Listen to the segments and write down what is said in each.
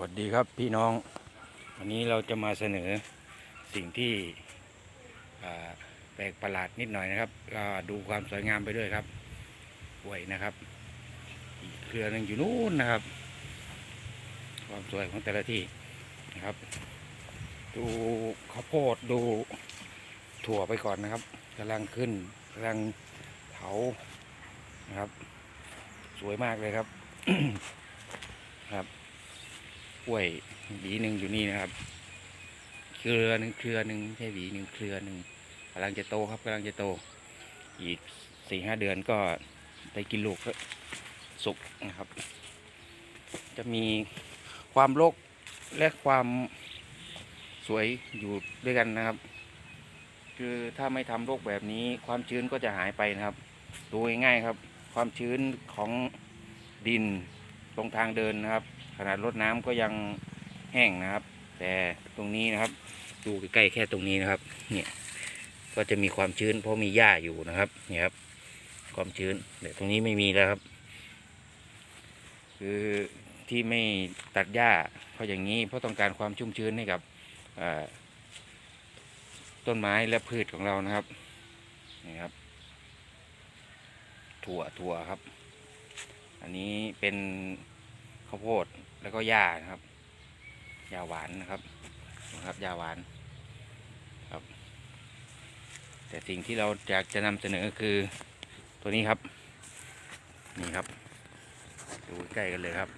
วัสดีครับพี่น้อง วันนี้เราจะมาเสนอสิ่งที่แปลกประหลาดนิดหน่อยนะครับก็ดูความสวยงามไปด้วยครับหวยนะครับอีกเครือหนึงอยู่นู้นนะครับ ความสวยของแต่ละที่นะครับ ดูข้าวโพดดูถั่วไปก่อนนะครับกำลังขึ้นกำลังเผานะครับ สวยมากเลยครับครับ กล้วยหวีหนึ่งอยู่นี่นะครับ เครือหนึ่งเครือหนึ่งไม่หวีหนึ่งเครือหนึ่งกำลังจะโตครับกำลังจะโต อีกสี่ห้าเดือนก็ได้กินลูกแล้วสุกนะครับ จะมีความโลกและความสวยอยู่ด้วยกันนะครับ คือถ้าไม่ทำโรคแบบนี้ความชื้นก็จะหายไปนะครับ ดูง่ายๆครับ ความชื้นของดินตรงทางเดินนะครับ นาดรดน้ำก็ยังแห้งนะครับ แต่ตรงนี้นะครับ ดูใกล้ๆแค่ตรงนี้นะครับ เนี่ย ก็จะมีความชื้น เพราะมีหญ้าอยู่นะครับ เนี่ยครับ ความชื้นแต่ตรงนี้ไม่มีแล้วครับ คือที่ไม่ตัดหญ้าเพราะอย่างนี้เพราะต้องการความชุ่มชื้นให้กับต้นไม้และพืชของเรานะครับ นี่ครับ ถั่วถั่วครับ อันนี้เป็นข้าวโพด แล้วก็หญ้านะครับหญ้าหวานนะครับนะครับหญ้าหวานครับ แต่สิ่งที่เราอยากจะนำเสนอคือตัวนี้ครับ นี่ครับ ดูใกล้กันเลยครับ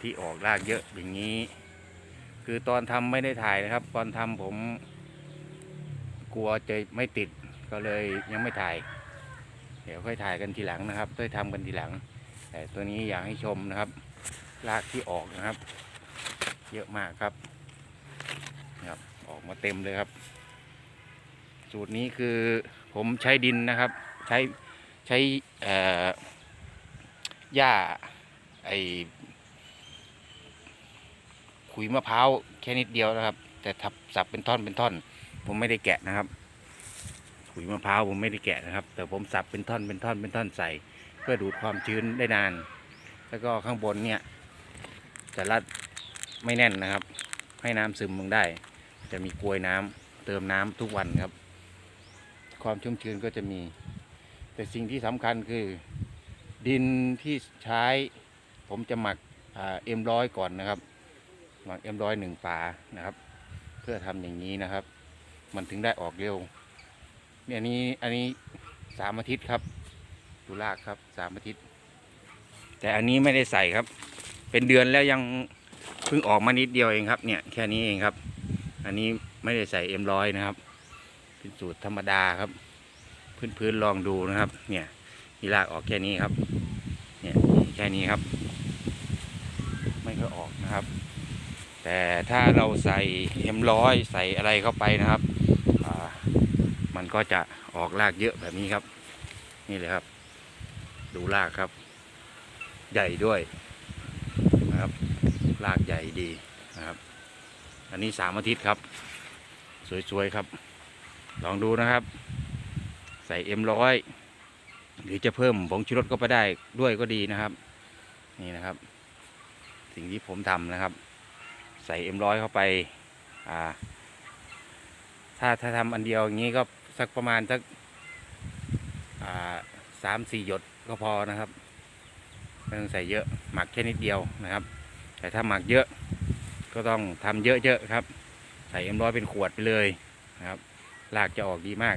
ที่ออกรากเยอะอย่างนี้ คือตอนทำไม่ได้ถ่ายนะครับ ตอนทำผมกลัวจะไม่ติดก็เลยยังไม่ถ่าย เดี๋ยวค่อยถ่ายกันทีหลังนะครับค่อยทำกันทีหลัง แต่ตัวนี้อยากให้ชมนะครับ รากที่ออกนะครับ เยอะมากครับนะครับ ออกมาเต็มเลยครับ สูตรนี้คือผมใช้ดินนะครับ ใช้ใช้หญ้าไอขุยมะพร้าวแค่นิดเดียวนะครับ แต่ทับสับเป็นท่อนเป็นท่อน ผมไม่ได้แกะนะครับขุยมะพร้าวผมไม่ได้แกะนะครับ แต่ผมสับเป็นท่อนเป็นท่อนเป็นท่อนใส่ พื่อดูดความชื้นได้นาน แล้วก็ข้างบนเนี่ยจะรัดไม่แน่นนะครับ ให้น้ำซึมลงได้ จะมีกลวยน้ำเติมน้ำทุกวันครับ ความชุ่มชื้นก็จะมี แต่สิ่งที่สำคัญคือ ดินที่ใช้ ผมจะหมักเอ็มร้อยก่อนนะครับ หมักเอ็มร้อยหนึ่งฝานะครับ เพื่อทำอย่างนี้นะครับ มันถึงได้ออกเร็วเนี่ยนนี้อันนี้สามอาทิตย์ครับ ดูรากครับสามอาทิตย์ แต่อันนี้ไม่ได้ใส่ครับ เป็นเดือนแล้วยังเพิ่งออกมานิดเดียวเองครับ เนี่ยแค่นี้เองครับ อันนี้ไม่ได้ใส่เอ็มร้อยนะครับเป็นสูตรธรรมดาครับ พื้นพื้นๆลองดูนะครับ เนี่ยมีรากออกแค่นี้ครับ เนี่ยแค่นี้ครับ ไม่ค่อยออกนะครับ แต่ถ้าเราใส่เอ็มร้อยใส่อะไรเข้าไปนะครับมันก็จะออกรากเยอะแบบนี้ครับ นี่เลยครับ ดูรากครับ ใหญ่ด้วยนะครับรากใหญ่ดีนะครับ อันนี้สามอาทิตย์ครับ สวย ๆ ครับ ลองดูนะครับ ใส่เอ็มร้อยหรือจะเพิ่มผงชูรสก็ไปได้ด้วยก็ดีนะครับ นี่นะครับ สิ่งที่ผมทำนะครับ ใส่เอ็มร้อยเข้าไปอ่าถ้าถ้าทำอันเดียวอย่างนี้ก็สักประมาณสักสามสี่หยด ก็พอนะครับไม่ต้องใส่เยอะหมักแค่นิดเดียวนะครับ แต่ถ้าหมักเยอะก็ต้องทำเยอะๆครับ ใส่เอ็มร้อยเป็นขวดไปเลยนะครับรากจะออกดีมาก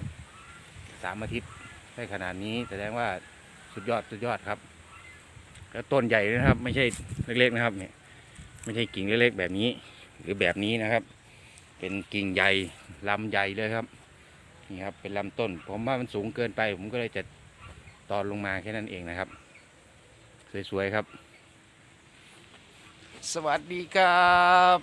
สามอาทิตย์ได้ขนาดนี้แสดงว่าสุดยอดสุดยอดครับ แล้วต้นใหญ่นะครับ ไม่ใช่เล็กๆนะครับเนี่ยไม่ใช่กิ่งเล็กๆแบบนี้ หรือแบบนี้นะครับ เป็นกิ่งใหญ่ลำใหญ่เลยครับนี่ครับเป็นลำต้น ผมว่ามันสูงเกินไป ผมก็เลยจะ ตอนลงมาแค่นั้นเองนะครับ สวย ๆ ครับ สวัสดีครับ